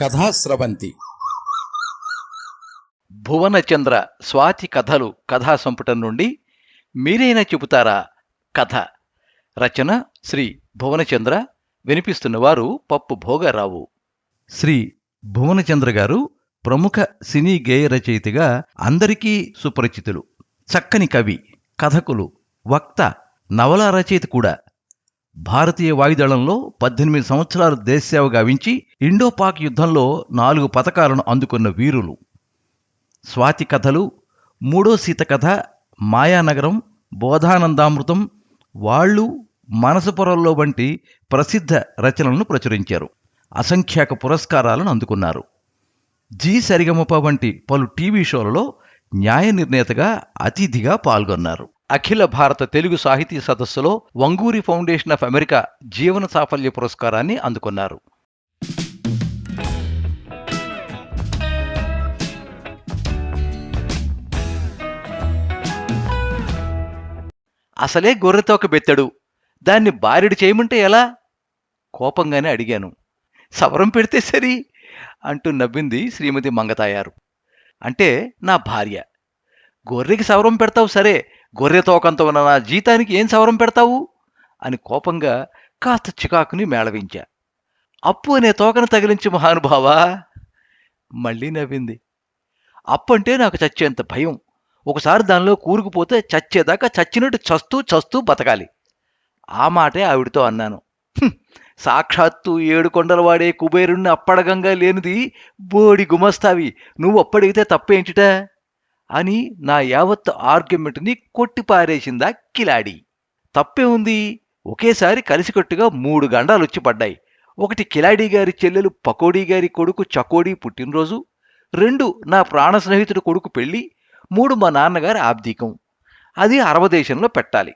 కథాస్రవంతి. భువనచంద్ర స్వాతి కథలు కథా సంపుటం నుండి మీరైనా చెబుతారా కథ? రచన శ్రీ భువనచంద్ర వినిపిస్తున్నవారు పప్పు భోగారావు. శ్రీ భువనచంద్ర గారు ప్రముఖ సినీ గేయ రచయితగా అందరికీ సుపరిచితులు. చక్కని కవి కథకులు వక్త నవలా రచయిత కూడా. భారతీయ వాయుదళంలో పద్దెనిమిది సంవత్సరాలు దేశసేవ గావించి ఇండోపాక్ యుద్ధంలో నాలుగు పథకాలను అందుకున్న వీరులు. స్వాతి కథలు మూడో సీత కథ మాయానగరం బోధానందామృతం వాళ్ళు మనసు పొరల్లో వంటి ప్రసిద్ధ రచనలను ప్రచురించారు. అసంఖ్యాక పురస్కారాలను అందుకున్నారు. జీ. సరిగమప వంటి పలు టీవీ షోలలో న్యాయ నిర్ణేతగా అతిథిగా పాల్గొన్నారు. అఖిల భారత తెలుగు సాహితీ సదస్సులో వంగూరి ఫౌండేషన్ ఆఫ్ అమెరికా జీవన సాఫల్య పురస్కారాన్ని అందుకున్నారు. అసలే గొర్రెతోక బెత్తడు. దాన్ని బారిడి చేయమంటే ఎలా? కోపంగానే అడిగాను. సవరం పెడితే సరి అంటూ నవ్వింది శ్రీమతి మంగతాయారు. అంటే నా భార్య. గొర్రెకి సవరం పెడతావు సరే గొర్రె తోకంత ఉన్న నా జీతానికి ఏం సవరం పెడతావు? అని కోపంగా కాస్త చికాకుని మేళవించా. అప్పు అనే తోకను తగిలించి మహానుభావా! మళ్ళీ నవ్వింది. అప్పు అంటే నాకు చచ్చేంత భయం. ఒకసారి దానిలో కూరుకుపోతే చచ్చేదాకా చచ్చినట్టు చస్తూ చస్తూ బతకాలి. ఆ మాటే ఆవిడతో అన్నాను. సాక్షాత్తు ఏడు కొండలు వాడే కుబేరుణ్ణి అప్పడగంగా లేనిది బోడి గుమస్తావి. నువ్వు అప్పడిగితే తప్పేంటిటా అని నా యావత్ ఆర్గ్యుమెంట్ని కొట్టిపారేసిందా కిలాడి. తప్పే ఉంది? ఒకేసారి కలిసికట్టుగా మూడు గండాలు వచ్చి పడ్డాయి. ఒకటి కిలాడి గారి చెల్లెలు పకోడీ గారి కొడుకు చకోడీ పుట్టినరోజు రెండు నా ప్రాణ స్నేహితుడు కొడుకు పెళ్ళి మూడు మా నాన్నగారి ఆబ్దీకం. అది అరవదేశంలో పెట్టాలి.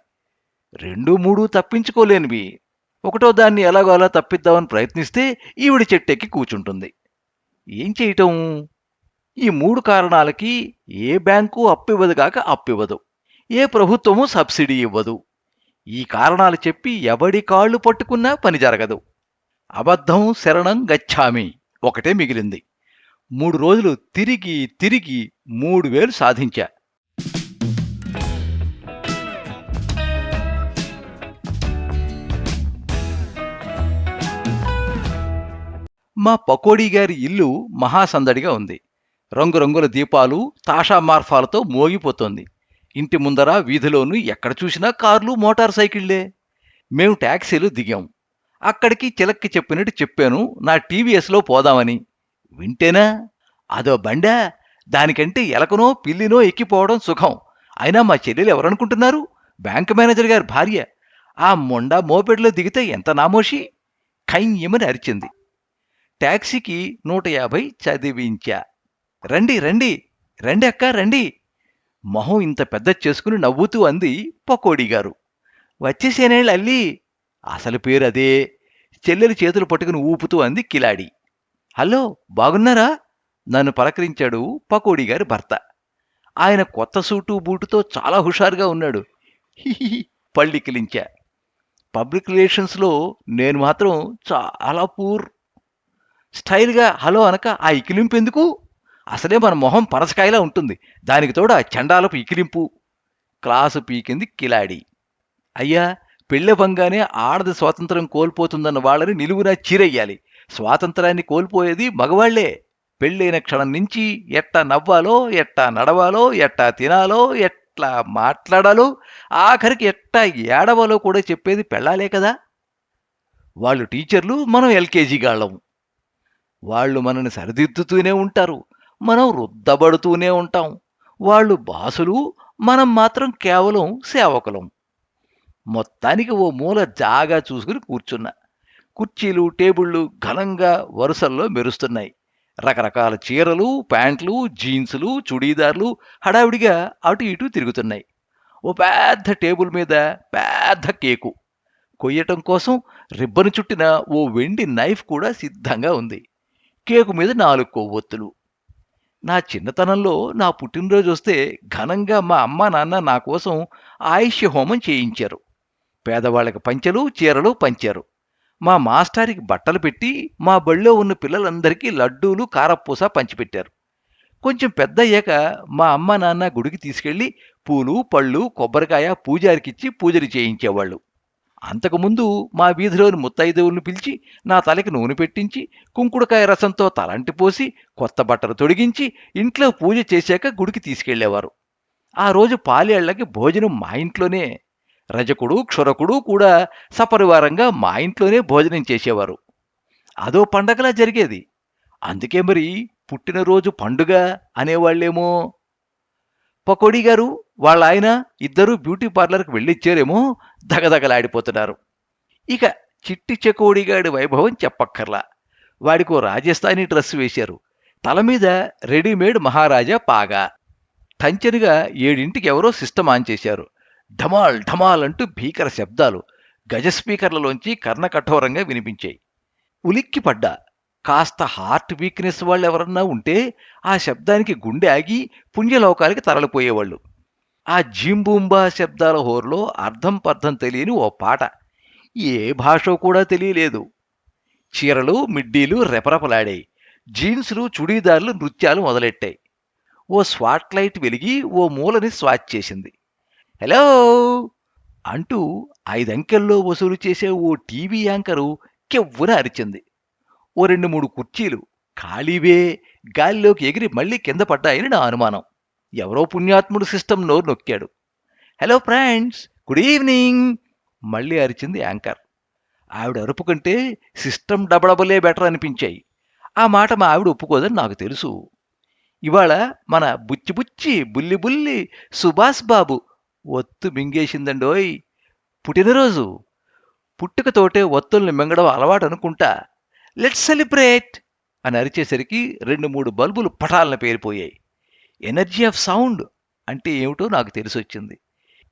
రెండు మూడు తప్పించుకోలేనివి. ఒకటో దాన్ని ఎలాగో అలా తప్పిద్దామని ప్రయత్నిస్తే ఈవిడ చెట్టెక్కి కూర్చుంటుంది ఏం చేయటం? ఈ మూడు కారణాలకి ఏ బ్యాంకు అప్పివ్వదు కాక అప్పివ్వదు. ఏ ప్రభుత్వము సబ్సిడీ ఇవ్వదు. ఈ కారణాలు చెప్పి ఎవడి కాళ్ళు పట్టుకున్నా పని జరగదు. అబద్ధం శరణం గచ్చామి. ఒకటే మిగిలింది. మూడు రోజులు తిరిగి తిరిగి మూడు వేలు సాధించా. మా పకోడీ గారి ఇల్లు మహాసందడిగా ఉంది. రంగురంగుల దీపాలు తాషా మార్ఫాలతో మోగిపోతోంది. ఇంటి ముందర వీధిలోనూ ఎక్కడ చూసినా కార్లు మోటార్ సైకిళ్ళే మేము ట్యాక్సీలు దిగాం. అక్కడికి చిలక్కి చెప్పినట్టు చెప్పాను నా టీవీఎస్లో పోదామని. వింటేనా? అదో బండా? దానికంటే ఎలకనో పిల్లినో ఎక్కిపోవడం సుఖం. అయినా మా చెల్లెలు ఎవరనుకుంటున్నారు? బ్యాంక్ మేనేజర్ గారి భార్య. ఆ మొండా మోపెడ్లో దిగితే ఎంత నామోషి? ఖైన్యమని అరిచింది. ట్యాక్సీకి నూట యాభై చదివించా. రండి రండి రండి అక్క రండి. మొహం ఇంత పెద్ద చేసుకుని నవ్వుతూ అంది పకోడీ గారు. వచ్చేసేనేళ్ళు అల్లి అసలు పేరు అదే. చెల్లెలు చేతులు పట్టుకుని ఊపుతూ అంది కిలాడి. హలో బాగున్నారా? నన్ను పలకరించాడు పకోడీ గారి భర్త. ఆయన కొత్త సూటు బూటుతో చాలా హుషారుగా ఉన్నాడు. పళ్ళికిలించా పబ్లిక్ రిలేషన్స్లో నేను మాత్రం చాలా పూర్. స్టైల్గా హలో అనక ఆ ఇకిలింపు ఎందుకు? అసలే మన మొహం పరసకాయలా ఉంటుంది. దానికి తోడు ఆ చండాలపు ఇకిలింపు. క్లాసు పీకింది కిలాడి. అయ్యా పెళ్ళెవంగానే ఆడది స్వాతంత్రం కోల్పోతుందన్న వాళ్ళని నిలువునా చీరయ్యాలి. స్వాతంత్రాన్ని కోల్పోయేది మగవాళ్ళే. పెళ్ళైన క్షణం నుంచి ఎట్టా నవ్వాలో ఎట్టా నడవాలో ఎట్టా తినాలో ఎట్లా మాట్లాడాలో ఆఖరికి ఎట్టా ఏడవాలో కూడా చెప్పేది పెళ్ళాలే కదా. వాళ్ళు టీచర్లు మనం ఎల్కేజీ గాళ్ళం. వాళ్ళు మనని సరిదిద్దుతూనే ఉంటారు. మనం రుద్దబడుతూనే ఉంటాం. వాళ్ళు బాసులు మనం మాత్రం కేవలం సేవకులం. మొత్తానికి ఓ మూల జాగా చూసుకుని కూర్చున్నా. కుర్చీలు టేబుళ్ళు ఘనంగా వరుసల్లో మెరుస్తున్నాయి. రకరకాల చీరలు ప్యాంట్లు జీన్సులు చుడీదార్లు హడావిడిగా అటు ఇటు తిరుగుతున్నాయి. ఓ పెద్ద టేబుల్ మీద పెద్ద కేకు. కొయ్యటం కోసం రిబ్బను చుట్టిన ఓ వెండి నైఫ్ కూడా సిద్ధంగా ఉంది. కేకు మీద నాలుగు కొవ్వొత్తులు. నా చిన్నతనంలో నా పుట్టినరోజు వస్తే ఘనంగా మా అమ్మ నాన్న నా కోసం ఆయుష్య హోమం చేయించారు. పేదవాళ్ళకి పంచెలు చీరలు పంచారు. మా మాస్టారికి బట్టలు పెట్టి మా బళ్ళో ఉన్న పిల్లలందరికీ లడ్డూలు కారపూస పంచిపెట్టారు. కొంచెం పెద్ద అయ్యాక మా అమ్మ నాన్న గుడికి తీసుకెళ్ళి పూలు పళ్ళు కొబ్బరికాయ పూజారికిచ్చి పూజలు చేయించేవాళ్ళు. అంతకుముందు మా వీధిలోని ముత్తైదువులను పిలిచి నా తలకి నూనె పెట్టించి కుంకుడుకాయ రసంతో తలంటి పోసి కొత్త బట్టలు తొడిగించి ఇంట్లో పూజ చేశాక గుడికి తీసుకెళ్ళేవారు. ఆ రోజు పాలేళ్ళకి భోజనం మా ఇంట్లోనే. రజకుడు క్షురకుడు కూడా సపరివారంగా మా ఇంట్లోనే భోజనం చేసేవారు. అదో పండగలా జరిగేది. అందుకే మరి పుట్టినరోజు పండుగ అనేవాళ్ళేమో. పకోడీ గారు వాళ్ళ ఆయన ఇద్దరూ బ్యూటీ పార్లర్కి వెళ్ళిచ్చారేమో దగదగలాడిపోతున్నారు. ఇక చిట్టి చెకోడిగాడి వైభవం చెప్పక్కర్లా. వాడికో రాజస్థానీ డ్రెస్ వేశారు. తల మీద రెడీమేడ్ మహారాజా పాగా. టంచనుగా ఏడింటికి ఎవరో సిస్టమ్ ఆన్ చేశారు. ఢమాల్ ఢమాల్ అంటూ భీకర శబ్దాలు గజ స్పీకర్లలోంచి కర్ణకఠోరంగా వినిపించాయి. ఉలిక్కి పడ్డా కాస్త హార్ట్ వీక్నెస్ వాళ్ళు ఎవరన్నా ఉంటే ఆ శబ్దానికి గుండె ఆగి పుణ్యలోకాలకి తరలిపోయేవాళ్ళు. ఆ జింబూంబా శబ్దాల హోరులో అర్థం పర్థం తెలియని ఓ పాట. ఏ భాషో కూడా తెలియలేదు. చీరలు మిడ్డీలు రెపరెపలాడాయి. జీన్సులు చుడీదార్లు నృత్యాలు మొదలెట్టాయి. ఓ స్వాట్ లైట్ వెలిగి ఓ మూలని స్వాచ్ చేసింది. హలో! అంటూ ఐదంకెల్లో వసూలు చేసే ఓ టీవీ యాంకరు కెవ్వున అరిచింది. ఓ రెండు మూడు కుర్చీలు ఖాళీవే గాలిలోకి ఎగిరి మళ్ళీ కింద పడ్డాయని నా అనుమానం. ఎవరో పుణ్యాత్ముడు సిస్టమ్ నోరు నొక్కాడు. హలో ఫ్రెండ్స్ గుడ్ ఈవినింగ్ మళ్ళీ అరిచింది యాంకర్. ఆవిడ అరుపు కంటే సిస్టమ్ డబడబలే బెటర్ అనిపించాయి. ఆ మాట మా ఆవిడ ఒప్పుకోదని నాకు తెలుసు. ఇవాళ మన బుచ్చి బుచ్చి బుల్లి బుల్లి సుభాష్ బాబు ఒత్తు మింగేసిందండోయ్. పుట్టినరోజు. పుట్టుకతోటే ఒత్తుల్ని మింగడం అలవాటు అనుకుంటా లెట్స్ సెలబ్రేట్ అని అరిచేసరికి రెండు మూడు బల్బులు పటాలను పేరిపోయాయి. ఎనర్జీ ఆఫ్ సౌండ్ అంటే ఏమిటో నాకు తెలిసొచ్చింది.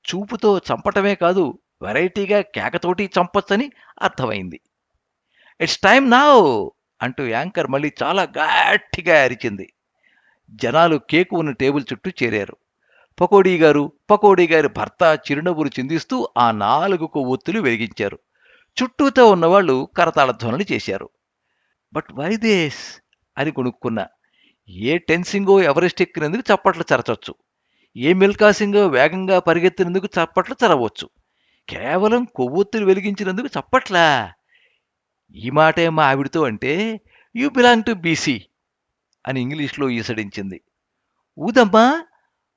చూపుతో చంపటమే కాదు వెరైటీగా కేకతోటి చంపొచ్చని అర్థమైంది. ఇట్స్ టైమ్ నావ్ అంటూ యాంకర్ మళ్ళీ చాలా గట్టిగా అరిచింది. జనాలు కేకు ఉన్న టేబుల్ చుట్టూ చేరారు. పకోడీ గారు పకోడీ గారి భర్త చిరునవ్వులు చిందిస్తూ ఆ నాలుగు కొవ్వొత్తులు వెలిగించారు. చుట్టూతో ఉన్నవాళ్ళు కరతాళ ధ్వనులు చేశారు. బట్ వై దేస్ అని కొనుక్కున్నా. ఏ టెన్సింగో ఎవరెస్ట్ ఎక్కినందుకు చప్పట్లు చరచొచ్చు. ఏ మిల్కాసింగో వేగంగా పరిగెత్తినందుకు చప్పట్లు చరవచ్చు. కేవలం కొవ్వొత్తులు వెలిగించినందుకు చప్పట్లా? ఈ మాటే మా ఆవిడతో అంటే యూ బిలాంగ్ టు బీసీ అని ఇంగ్లీష్లో ఈసడించింది. ఊదమ్మా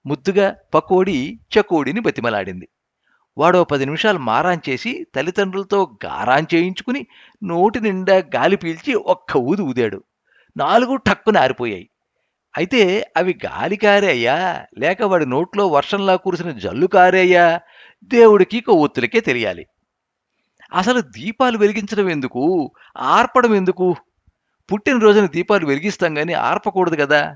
ముద్దుగా పకోడి చకోడిని బతిమలాడింది. వాడో పది నిమిషాలు మారాన్ చేసి తల్లిదండ్రులతో గారాన్ చేయించుకుని నోటి నిండా గాలి పీల్చి ఒక్క ఊది ఊదాడు. నాలుగు టక్కున ఆరిపోయాయి. అయితే అవి గాలి కారేయ్యా లేక వాడి నోట్లో వర్షంలా కురిసిన జల్లు కారేయ్యా దేవుడికి కొవ్వొత్తులకే తెలియాలి. అసలు దీపాలు వెలిగించడం ఎందుకు? ఆర్పడం ఎందుకు? పుట్టినరోజున దీపాలు వెలిగిస్తాం కానీ ఆర్పకూడదు కదా?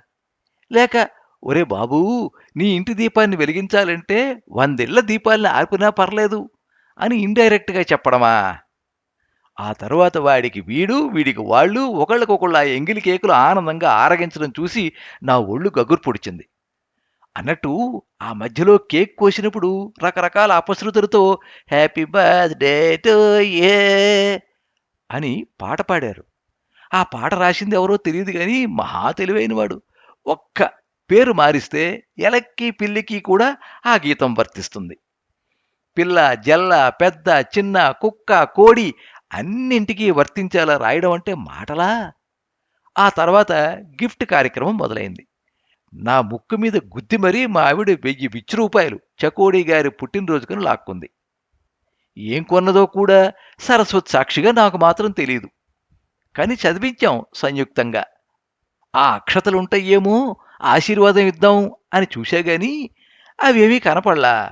లేక ఒరే బాబూ నీ ఇంటి దీపాన్ని వెలిగించాలంటే వందేళ్ళ దీపాల్ని ఆర్పినా పర్లేదు అని ఇండైరెక్ట్గా చెప్పడమా? ఆ తరువాత వాడికి వీడు వీడికి వాళ్ళు ఒకళ్ళకొకళ్ళు ఆ ఎంగిలి కేకులు ఆనందంగా ఆరగించడం చూసి నా ఒళ్ళు గగురు పొడిచింది. అన్నట్టు ఆ మధ్యలో కేక్ కోసినప్పుడు రకరకాల అపశృతులతో హ్యాపీ బర్త్డే టు ఏ అని పాట పాడారు. ఆ పాట రాసింది ఎవరో తెలియదు కానీ మహా తెలివైనవాడు. ఒక్క పేరు మారిస్తే ఎలక్కి పిల్లికి కూడా ఆ గీతం వర్తిస్తుంది. పిల్ల జల్ల పెద్ద చిన్న కుక్క కోడి అన్నింటికీ వర్తించేలా రాయడం అంటే మాటలా? ఆ తర్వాత గిఫ్ట్ కార్యక్రమం మొదలైంది. నా ముక్కు మీద గుద్ది మరీ మా ఆవిడ వెయ్యి విచ్చి రూపాయలు చకోడీ గారి పుట్టినరోజుకని లాక్కుంది. ఏం కొన్నదో కూడా సరస్వతి సాక్షిగా నాకు మాత్రం తెలియదు కానీ చదివించాం సంయుక్తంగా. ఆ అక్షతలుంటాయేమో ఆశీర్వాదం ఇద్దాం అని చూశా గాని అవేమీ కనపడలా.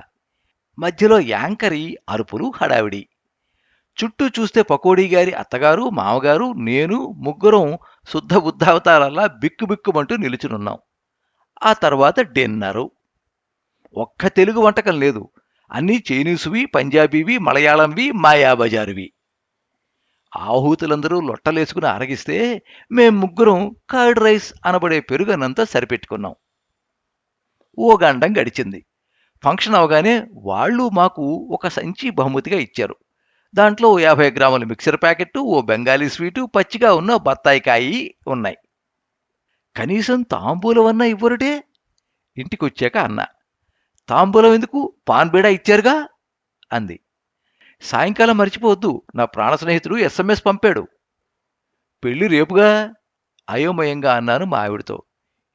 మధ్యలో యాంకరి అరుపులు హడావిడి. చుట్టూ చూస్తే పకోడీ గారి అత్తగారు మామగారు నేను ముగ్గురం శుద్ధ బుద్ధావతారాల్లా బిక్కుబిక్కుమంటూ నిలుచునున్నాం. ఆ తర్వాత డిన్నరు. ఒక్క తెలుగు వంటకం లేదు. అన్నీ చైనీసువి పంజాబీవి మలయాళంవి మాయాబజారువి. ఆహూతులందరూ లొట్టలేసుకుని ఆరగిస్తే మేం ముగ్గురం కర్డ్ రైస్ అనబడే పెరుగనంతా సరిపెట్టుకున్నాం. ఓ గండం గడిచింది. ఫంక్షన్ అవగానే వాళ్ళు మాకు ఒక సంచి బహుమతిగా ఇచ్చారు. దాంట్లో యాభై గ్రాముల మిక్సర్ ప్యాకెట్టు ఓ బెంగాలీ స్వీటు పచ్చిగా ఉన్న బత్తాయికాయి ఉన్నాయి. కనీసం తాంబూలమన్నా ఇవ్వరుటే? ఇంటికొచ్చాక అన్న. తాంబూలం ఎందుకు? పాన్బీడా ఇచ్చారుగా? అంది. సాయంకాలం మర్చిపోవద్దు. నా ప్రాణ స్నేహితుడు ఎస్ఎంఎస్ పంపాడు. పెళ్ళి రేపుగా? అయోమయంగా అన్నాను మా ఆవిడతో.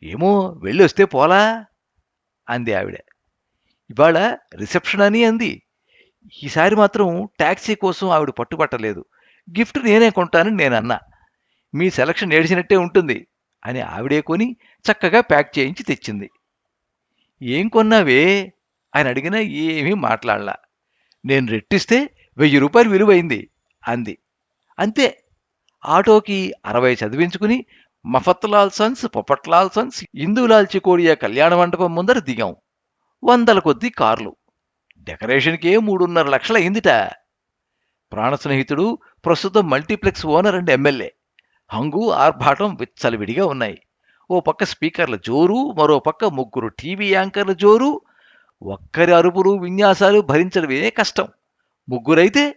ఏమో వెళ్ళి వస్తే పోలా? అంది ఆవిడ. ఇవాళ రిసెప్షన్ అని అంది. ఈసారి మాత్రం టాక్సీ కోసం ఆవిడ పట్టుపట్టలేదు గిఫ్ట్ నేనే కొంటానని నేను అన్నా మీ సెలక్షన్ ఏడిచినట్టే ఉంటుంది అని ఆవిడే కొని చక్కగా ప్యాక్ చేయించి తెచ్చింది. ఏం కొన్నావే? అని అడిగినా ఏమీ మాట్లాడలా. నేను రెట్టిస్తే వెయ్యి రూపాయలు విలువైంది అంది. అంతే. ఆటోకి అరవై చదివించుకుని మఫత్లాల్ సన్స్ పొపట్లాల్ సన్స్ ఇందులాల్ చికోడియా కళ్యాణ మండపం ముందర దిగాం. వందల కొద్దీ కార్లు. డెకరేషన్కే మూడున్నర లక్షల అయిందిట. ప్రాణ స్నేహితుడు ప్రస్తుతం మల్టీప్లెక్స్ ఓనర్ అండ్ ఎమ్మెల్యే. హంగు ఆర్భాటం విచ్చలవిడిగా ఉన్నాయి. ఓ పక్క స్పీకర్ల జోరు మరో పక్క ముగ్గురు టీవీ యాంకర్ల జోరు ఒక్కరి అరుపులు విన్యాసాలు భరించడమే కష్టం. ముగ్గురైతే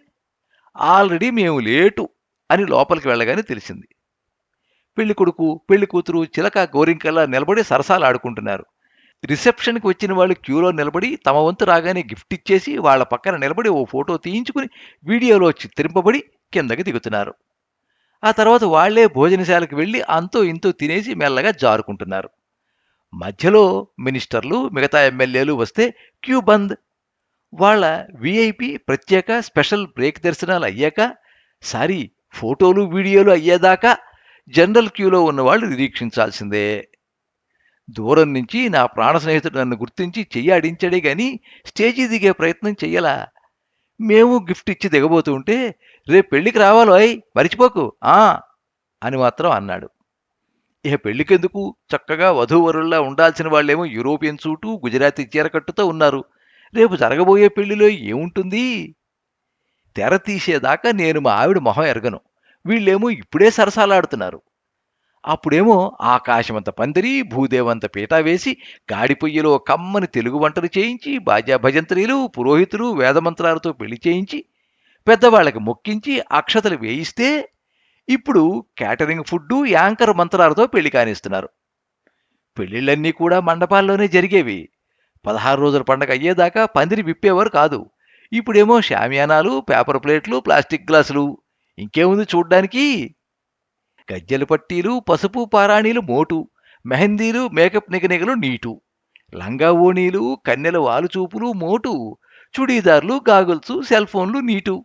ఆల్రెడీ మేము లేటు అని లోపలికి వెళ్ళగానే తెలిసింది. పెళ్ళి కొడుకు పెళ్ళి కూతురు చిలక గోరింకల్లా నిలబడి సరసాలు ఆడుకుంటున్నారు. రిసెప్షన్కి వచ్చిన వాళ్ళు క్యూలో నిలబడి తమ వంతు రాగానే గిఫ్ట్ ఇచ్చేసి వాళ్ళ పక్కన నిలబడి ఓ ఫోటో తీయించుకుని వీడియోలో చిత్రింపబడి కిందకి దిగుతున్నారు. ఆ తర్వాత వాళ్ళే భోజనశాలకు వెళ్ళి అంతో ఇంతో తినేసి మెల్లగా జారుకుంటున్నారు. మధ్యలో మినిస్టర్లు మిగతా ఎమ్మెల్యేలు వస్తే క్యూ బంద్. వాళ్ళ విఐపి ప్రత్యేక స్పెషల్ బ్రేక్ దర్శనాలు అయ్యాక సారీ ఫోటోలు వీడియోలు అయ్యేదాకా జనరల్ క్యూలో ఉన్నవాళ్ళు నిరీక్షించాల్సిందే. దూరం నుంచి నా ప్రాణ స్నేహితుడు నన్ను గుర్తించి చెయ్యి ఆడించాడే గాని స్టేజీ దిగే ప్రయత్నం చెయ్యలా. మేము గిఫ్ట్ ఇచ్చి దిగబోతుంటే రేపు రేపు రావాలో రావాలోయ్ మరిచిపోకు ఆ అని మాత్రం అన్నాడు. ఇక పెళ్ళికెందుకు చక్కగా వధూవరుల్లా ఉండాల్సిన వాళ్ళేమో యూరోపియన్ సూటు గుజరాతీ చీరకట్టుతో ఉన్నారు. రేపు జరగబోయే పెళ్ళిలో ఏముంటుంది? తెర తీసేదాకా నేను మా ఆవిడ మొహం ఎరగను. వీళ్ళేమో ఇప్పుడే సరసాలాడుతున్నారు. అప్పుడేమో ఆకాశమంత పందిరి భూదేవంత పీట వేసి గాడిపొయ్యిలో కమ్మని తెలుగు వంటలు చేయించి బాజా భజంత్రీలు పురోహితులు వేదమంత్రాలతో పెళ్ళి చేయించి పెద్దవాళ్ళకి మొక్కించి అక్షతలు వేయిస్తే ఇప్పుడు క్యాటరింగ్ ఫుడ్డు యాంకర్ మంత్రాలతో పెళ్ళి కానిస్తున్నారు. పెళ్ళిళ్ళన్నీ కూడా మండపాల్లోనే జరిగేవి. పదహారు రోజుల పండగ అయ్యేదాకా పందిరి విప్పేవారు కాదు. ఇప్పుడేమో షామియానాలు పేపర్ ప్లేట్లు ప్లాస్టిక్ గ్లాసులు. ఇంకేముంది చూడ్డానికి? గజ్జెల పట్టీలు పసుపు పారాణీలు మోటు మెహందీలు మేకప్ నిగనిగలు నీటు. లంగా ఓణీలు కన్నెల వాలుచూపులు మోటు. చుడీదార్లు గాగుల్సు సెల్ ఫోన్లు నీటు.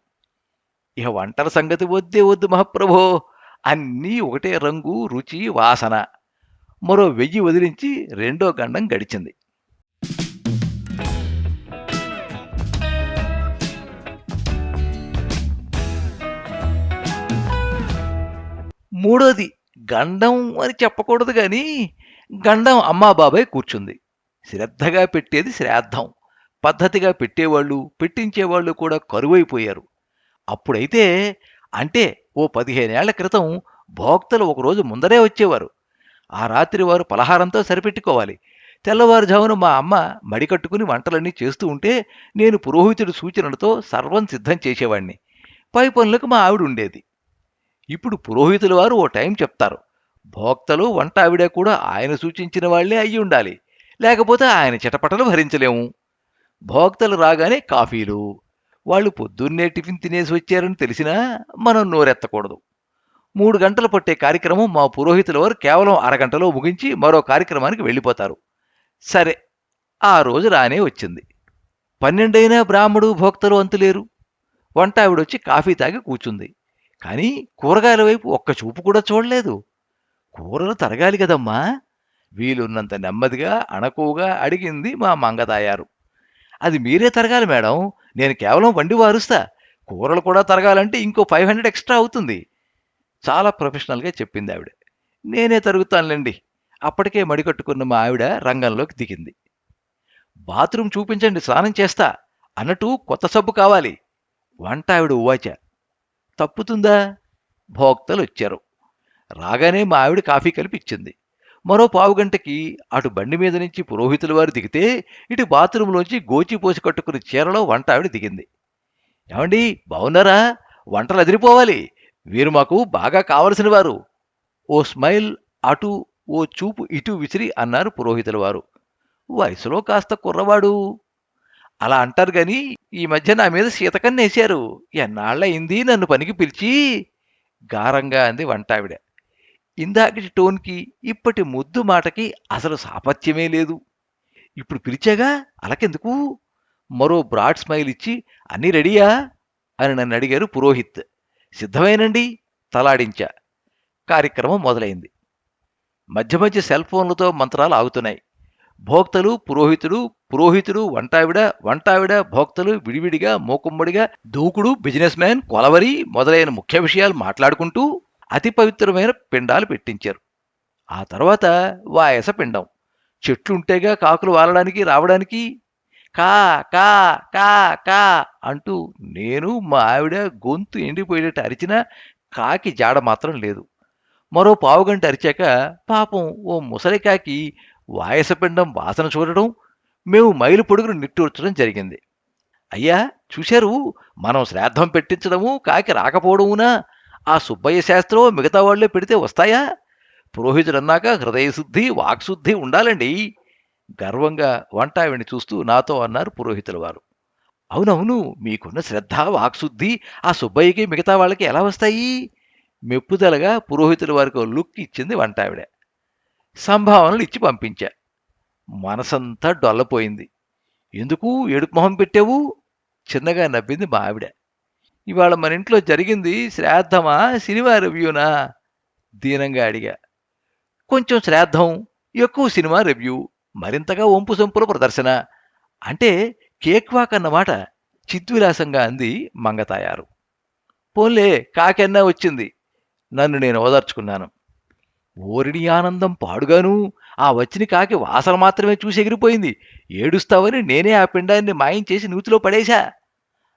ఇక వంటల సంగతి వద్దే వద్దు మహాప్రభో. అన్నీ ఒకటే రంగు రుచి వాసన. మరో వెయ్యి వదిలించి రెండో గండం గడిచింది. మూడోది గండం అని చెప్పకూడదు కానీ గండం అమ్మా బాబాయ్ కూర్చుంది. శ్రద్ధగా పెట్టేది శ్రాద్ధం. పద్ధతిగా పెట్టేవాళ్ళు పెట్టించేవాళ్ళు కూడా కరువైపోయారు. అప్పుడైతే అంటే ఓ పదిహేనేళ్ళ క్రితం భోక్తలు ఒకరోజు ముందరే వచ్చేవారు. ఆ రాత్రి వారు పలహారంతో సరిపెట్టుకోవాలి. తెల్లవారుజామున మా అమ్మ మడికట్టుకుని వంటలన్నీ చేస్తూ ఉంటే నేను పురోహితుడి సూచనలతో సర్వం సిద్ధం చేసేవాణ్ణి. పై పనులకు మా ఆవిడ ఉండేది. ఇప్పుడు పురోహితుల వారు ఓ టైం చెప్తారు. భోక్తలు వంట ఆవిడ కూడా ఆయన సూచించిన వాళ్ళే అయ్యి ఉండాలి. లేకపోతే ఆయన చిటపటలు భరించలేము. భోక్తలు రాగానే కాఫీలు వాళ్ళు పొద్దున్నే టిఫిన్ తినేసి వచ్చారని తెలిసినా మనం నోరెత్తకూడదు. మూడు గంటలు పట్టే కార్యక్రమం మా పురోహితుల వారు కేవలం అరగంటలో ముగించి మరో కార్యక్రమానికి వెళ్ళిపోతారు. సరే ఆ రోజు రానే వచ్చింది. పన్నెండైనా బ్రాహ్మడు భోక్తలు అంతులేరు. వంట ఆవిడొచ్చి కాఫీ తాగి కూర్చుంది కానీ కూరగాయల వైపు ఒక్క చూపు కూడా చూడలేదు. కూరలు తరగాలి కదమ్మా. వీలున్నంత నెమ్మదిగా అణకువగా అడిగింది మా మంగతాయారు అది మీరే తరగాలి మేడం. నేను కేవలం వండి వారుస్తా. కూరలు కూడా తరగాలంటే ఇంకో ఫైవ్ హండ్రెడ్ ఎక్స్ట్రా అవుతుంది. చాలా ప్రొఫెషనల్గా చెప్పింది ఆవిడ. నేనే తరుగుతానులేండి. అప్పటికే మడికట్టుకున్న మా ఆవిడ రంగంలోకి దిగింది. బాత్రూమ్ చూపించండి స్నానం చేస్తా అన్నట్టు కొత్త సబ్బు కావాలి. వంట ఆవిడ ఉవాచ తప్పుతుందా? భోక్తలు వచ్చారు. రాగానే మా ఆవిడ కాఫీ కలిపి ఇచ్చింది మరో పావుగంటకి అటు బండి మీద నుంచి పురోహితుల వారు దిగితే ఇటు బాత్రూంలోంచి గోచి పోసి కట్టుకుని చీరలో వంట ఆవిడ దిగింది. ఏమండి బాగున్నారా వంటలు అదిరిపోవాలి. వీరు మాకు బాగా కావలసిన వారు. ఓ స్మైల్ అటు ఓ చూపు ఇటు విసిరి అన్నారు పురోహితుల వారు. వయసులో కాస్త కుర్రవాడు. అలా అంటారు గాని ఈ మధ్య నా మీద శీతకన్నేశారు ఎన్నాళ్ళయింది నన్ను పనికి పిలిచి? గారంగా అంది వంటావిడ ఇందాకటి టోన్కి ఇప్పటి ముద్దు మాటకి అసలు సాపత్యమే లేదు. ఇప్పుడు పిలిచాగా అలకెందుకు? మరో బ్రాడ్ స్మైల్ ఇచ్చి అన్నీ రెడీయా? అని నన్ను అడిగారు పురోహిత్. సిద్ధమేనండి? తలాడించా. కార్యక్రమం మొదలైంది. మధ్య మధ్య సెల్ ఫోన్లతో మంత్రాలు ఆగుతున్నాయి. భోక్తలు పురోహితుడు పురోహితుడు వంటావిడ వంటావిడ భోక్తలు విడివిడిగా మూకుమ్మడిగా దూకుడు బిజినెస్ మ్యాన్ కొలవరి మొదలైన ముఖ్య విషయాలు మాట్లాడుకుంటూ అతి పవిత్రమైన పిండాలు పెట్టించారు. ఆ తర్వాత వాయస పిండం. చెట్లుంటేగా కాకులు వాలడానికి రావడానికి కా కా కా కా అంటూ నేను మా ఆవిడ గొంతు ఎండిపోయేటట్టు అరిచినా కాకి జాడ మాత్రం లేదు. మరో పావుగంట అరిచాక పాపం ఓ ముసలికాకి వాయసపిండం వాసన చూడడం మేము మైలు పొడుగును నిట్టూర్చడం జరిగింది. అయ్యా చూశారు? మనం శ్రాద్ధం పెట్టించడము కాకి రాకపోవడమునా? ఆ సుబ్బయ్య శాస్త్రం మిగతా వాళ్ళే పెడితే వస్తాయా? పురోహితుడన్నాక హృదయశుద్ధి వాక్శుద్ధి ఉండాలండి. గర్వంగా వంటావిని చూస్తూ నాతో అన్నారు పురోహితుల వారు. అవునవును మీకున్న శ్రద్ధ వాక్శుద్ధి ఆ సుబ్బయ్యకి మిగతా వాళ్ళకి ఎలా వస్తాయి? మెప్పుదలగా పురోహితుల వారికి లుక్ ఇచ్చింది వంటావిడ. సంభావనలు ఇచ్చి పంపించా. మనసంతా డొల్లపోయింది. ఎందుకు? ఏడుపు మొహం పెట్టావు? చిన్నగా నవ్వింది మా ఆవిడ. ఇవాళ మన ఇంట్లో జరిగింది శ్రాద్ధమా? సినిమా రివ్యూనా? దీనంగా అడిగా. కొంచెం శ్రాద్ధం ఎక్కువ సినిమా రివ్యూ మరింతగా ఒంపు సొంపుల ప్రదర్శన. అంటే కేక్ వాక్ అన్నమాట చిద్విలాసంగా అంది మంగతాయారు. పోన్లే కాకెన్నా వచ్చింది. నన్ను నేను ఓదార్చుకున్నాను. ఓరిడి ఆనందం పాడుగాను. ఆ వచ్చిన కాకి వాసన మాత్రమే చూసి ఎగిరిపోయింది. ఏడుస్తావని నేనే ఆ పిండాన్ని మాయం చేసి నూతిలో పడేశా.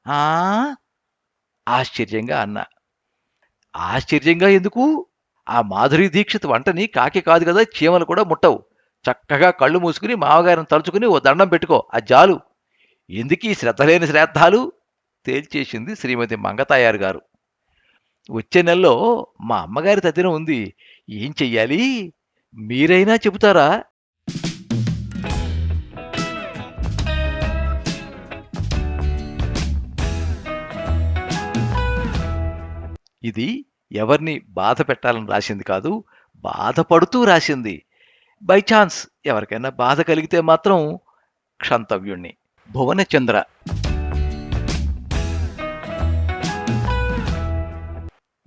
ఆ? ఆశ్చర్యంగా అన్నా. ఆశ్చర్యంగా ఎందుకు? ఆ మాధురి దీక్షిత్ వంటని కాకి కాదు కదా చీమలు కూడా ముట్టవు. చక్కగా కళ్ళు మూసుకుని మామగారిని తలుచుకుని ఓ దండం పెట్టుకో ఆ జాలు. ఎందుకీ శ్రద్ధ లేని శ్రాద్ధాలు? తేల్చేసింది శ్రీమతి మంగతాయారు గారు. వచ్చే నెలలో మా అమ్మగారి తదిన ఉంది. ఏం చెయ్యాలి? మీరైనా చెబుతారా? ఇది ఎవరిని బాధ పెట్టాలని రాసింది కాదు బాధపడుతూ రాసింది. బై ఛాన్స్ ఎవరికైనా బాధ కలిగితే మాత్రం క్షంతవ్యుణ్ణి. భువనచంద్ర.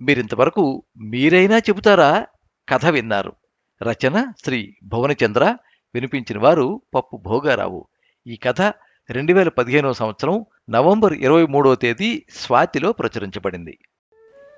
మీరింతవరకు మీరైనా చెబుతారా? కథ విన్నారు. రచన శ్రీ భువనచంద్ర. వినిపించిన వారు పప్పు భోగారావు. ఈ కథ రెండు వేల పదిహేనవ సంవత్సరం నవంబర్ ఇరవై మూడవ తేదీ స్వాతిలో ప్రచురించబడింది.